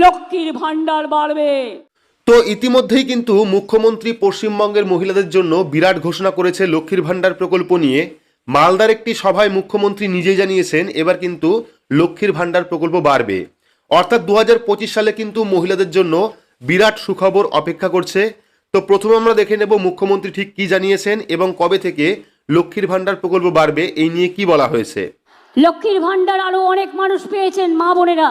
লক্ষ্মীর ভাণ্ডার বাড়বে। তো ইতিমধ্যেই কিন্তু মুখ্যমন্ত্রী পশ্চিমবঙ্গের মহিলাদের জন্য বিরাট ঘোষণা করেছে লক্ষ্মীর ভাণ্ডার প্রকল্প নিয়ে। মালদার একটি সভায় মুখ্যমন্ত্রী নিজেই জানিয়েছেন এবার কিন্তু লক্ষ্মীর ভাণ্ডার প্রকল্প বাড়বে। অর্থাৎ দুহাজার পঁচিশ সালে কিন্তু মহিলাদের জন্য বিরাট সুখবর অপেক্ষা করছে। তো প্রথমে আমরা দেখে নেব মুখ্যমন্ত্রী ঠিক কি জানিয়েছেন এবং কবে থেকে লক্ষ্মীর ভাণ্ডার প্রকল্প বাড়বে এই নিয়ে কি বলা হয়েছে। লক্ষ্মীর ভাণ্ডার আরও অনেক মানুষ পেয়েছেন মা বোনেরা।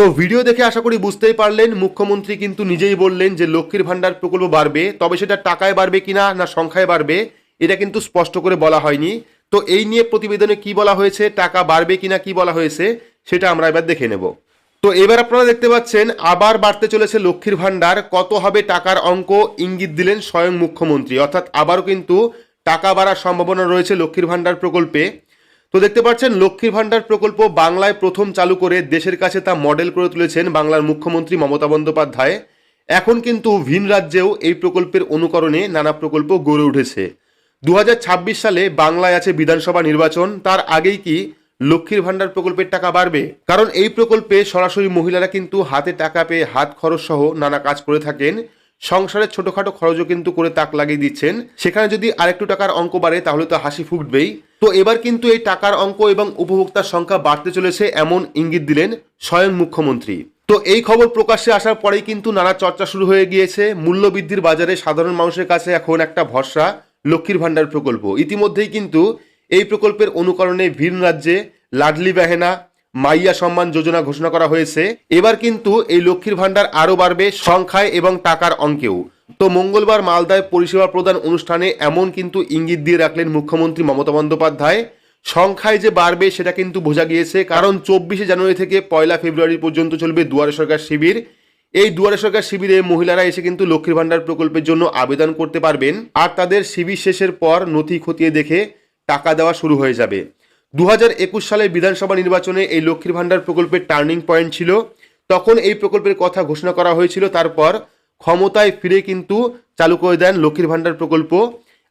তো ভিডিও দেখে আশা করি বুঝতেই পারলেন, মুখ্যমন্ত্রী কিন্তু নিজেই বললেন যে লক্ষ্মীর ভাণ্ডার প্রকল্প বাড়বে, তবে সেটা টাকায় বাড়বে কিনা না সংখ্যায় বাড়বে, এটা কিন্তু স্পষ্ট করে বলা হয়নি। তো এই নিয়ে প্রতিবেদনে কি বলা হয়েছে, টাকা বাড়বে কিনা কি বলা হয়েছে, সেটা আমরা এবার দেখে নেব। তো এবার আপনারা দেখতে পাচ্ছেন, আবার বাড়তে চলেছে লক্ষ্মীর ভাণ্ডার, কত হবে টাকার অঙ্ক ইঙ্গিত দিলেন স্বয়ং মুখ্যমন্ত্রী, অর্থাৎ আবারও কিন্তু টাকা বাড়ার সম্ভাবনা রয়েছে লক্ষ্মীর ভাণ্ডার প্রকল্পে। তো দেখতে পাচ্ছেন, লক্ষ্মীর ভাণ্ডার প্রকল্প বাংলায় প্রথম চালু করে দেশের কাছে তা মডেল করে তুলেছেন বাংলার মুখ্যমন্ত্রী মমতা বন্দ্যোপাধ্যায়। এখন কিন্তু ভিন রাজ্যেও এই প্রকল্পের অনুকরণে নানা প্রকল্প গড়ে উঠেছে। দু হাজার ছাব্বিশ সালে বাংলায় আছে বিধানসভা নির্বাচন, তার আগেই কি লক্ষ্মীর ভাণ্ডার প্রকল্পের টাকা বাড়বে? কারণ এই প্রকল্পে সরাসরি মহিলারা কিন্তু হাতে টাকা পেয়ে হাত খরচ সহ নানা কাজ করে থাকেন। সংসারের ছোটখাটো খরচও কিন্তু করে তাক লাগিয়ে দিচ্ছেন। সেখানে যদি আরেকটু টাকার অঙ্ক বাড়ে, তাহলে তো হাসি ফুটবেই। তো এবার কিন্তু এই টাকার অঙ্ক এবং উপভোক্তার সংখ্যা বাড়তে চলেছে এমন ইঙ্গিত দিলেন স্বয়ং মুখ্যমন্ত্রী। তো এই খবর প্রকাশ্যে আসার পরেই কিন্তু নানা চর্চা শুরু হয়ে গিয়েছে। মূল্যবৃদ্ধির বাজারে সাধারণ মানুষের কাছে এখন একটা ভরসা, লক্ষ্মীর ভাণ্ডার প্রকল্প। ইতিমধ্যেই কিন্তু এই প্রকল্পের অনুকরণে ভিন রাজ্যে লাডলি বেহেনা মাইয়া সম্মান যোজনা ঘোষণা করা হয়েছে। এবার কিন্তু এই লক্ষ্মীর ভাণ্ডার আরও বাড়বে সংখ্যায় এবং টাকার অঙ্কেও। তো মঙ্গলবার মালদায় পরিষেবা প্রদান অনুষ্ঠানে এমন কিন্তু ইঙ্গিত দিয়ে রাখলেন মুখ্যমন্ত্রী মমতা বন্দ্যোপাধ্যায়। সংখ্যায় যে বাড়বে সেটা কিন্তু বোঝা গিয়েছে, কারণ চব্বিশে জানুয়ারি থেকে পয়লা ফেব্রুয়ারি পর্যন্ত চলবে দুয়ারে সরকার শিবির। এই দুয়ারে সরকার শিবিরে মহিলারা এসে কিন্তু লক্ষ্মীর ভাণ্ডার প্রকল্পের জন্য আবেদন করতে পারবেন। আর তাদের শিবির শেষের পর নথি খতিয়ে দেখে টাকা দেওয়া শুরু হয়ে যাবে। দু একুশ সালে বিধানসভা নির্বাচনে এই লক্ষ্মীর ভাণ্ডার প্রকল্পের টার্নিং পয়েন্ট ছিল। তখন এই প্রকল্পের কথা ঘোষণা করা হয়েছিল। তারপর ক্ষমতায় ফিরে কিন্তু চালু করে দেন লক্ষ্মীর ভাণ্ডার প্রকল্প।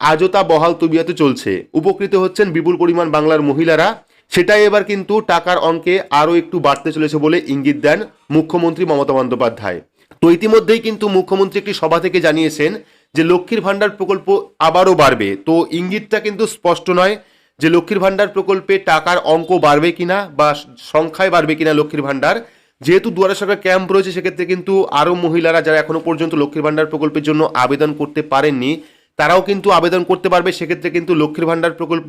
আজও তা বহাল তবিয়াতে চলছে। উপকৃত হচ্ছেন বিপুল পরিমাণ বাংলার মহিলারা। সেটাই এবার কিন্তু টাকার অঙ্কে আরও একটু বাড়তে চলেছে বলে ইঙ্গিত দেন মুখ্যমন্ত্রী মমতা বন্দ্যোপাধ্যায়। তো ইতিমধ্যেই কিন্তু মুখ্যমন্ত্রী একটি সভা থেকে জানিয়েছেন যে, লক্ষ্মীর ভাণ্ডার প্রকল্প আবারও বাড়বে। তো ইঙ্গিতটা কিন্তু স্পষ্ট নয়। যে লক্ষ্মীর ভাণ্ডার প্রকল্পে টাকার অঙ্ক বাড়বে কিনা বা সংখ্যায় বাড়বে কিনা লক্ষ্মীর ভাণ্ডার, যেহেতু দুয়ারে সরকার ক্যাম্প রয়েছে, সেক্ষেত্রে কিন্তু আরও মহিলারা যারা এখনও পর্যন্ত লক্ষ্মীর ভাণ্ডার প্রকল্পের জন্য আবেদন করতে পারেননি, তারাও কিন্তু আবেদন করতে পারবে। সেক্ষেত্রে কিন্তু লক্ষ্মীর ভাণ্ডার প্রকল্প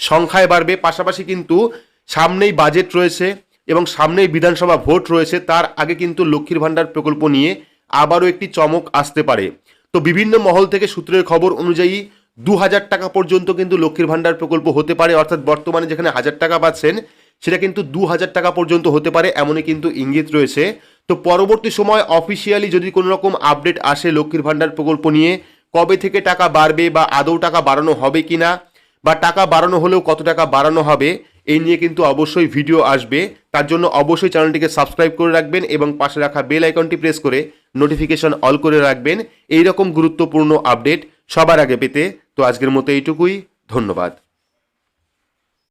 সংখ্যায় বাড়বে। পাশাপাশি কিন্তু সামনেই বাজেট রয়েছে এবং সামনেই বিধানসভা ভোট রয়েছে। তার আগে কিন্তু লক্ষ্মীর ভাণ্ডার প্রকল্প নিয়ে আবারও একটি চমক আসতে পারে। তো বিভিন্ন মহল থেকে সূত্রের খবর অনুযায়ী দু হাজার টাকা পর্যন্ত কিন্তু লক্ষ্মীর ভাণ্ডার প্রকল্প হতে পারে, অর্থাৎ বর্তমানে যেখানে হাজার টাকা পাচ্ছেন, সেটা কিন্তু দু হাজার টাকা পর্যন্ত হতে পারে, এমনই কিন্তু ইঙ্গিত রয়েছে। তো পরবর্তী সময় অফিসিয়ালি যদি কোনো রকম আপডেট আসে লক্ষ্মীর ভাণ্ডার প্রকল্প নিয়ে, কবে থেকে টাকা বাড়বে বা আদৌ টাকা বাড়ানো হবে কিনা বা টাকা বাড়ানো হলেও কত টাকা বাড়ানো হবে, এই নিয়ে কিন্তু অবশ্যই ভিডিও আসবে। তার জন্য অবশ্যই চ্যানেলটিকে সাবস্ক্রাইব করে রাখবেন এবং পাশে রাখা বেল আইকনটি প্রেস করে নোটিফিকেশন অল করে রাখবেন। এই রকম গুরুত্বপূর্ণ আপডেট সবার আগে পেতে তো আজকের মতো এইটুকুই ধন্যবাদ।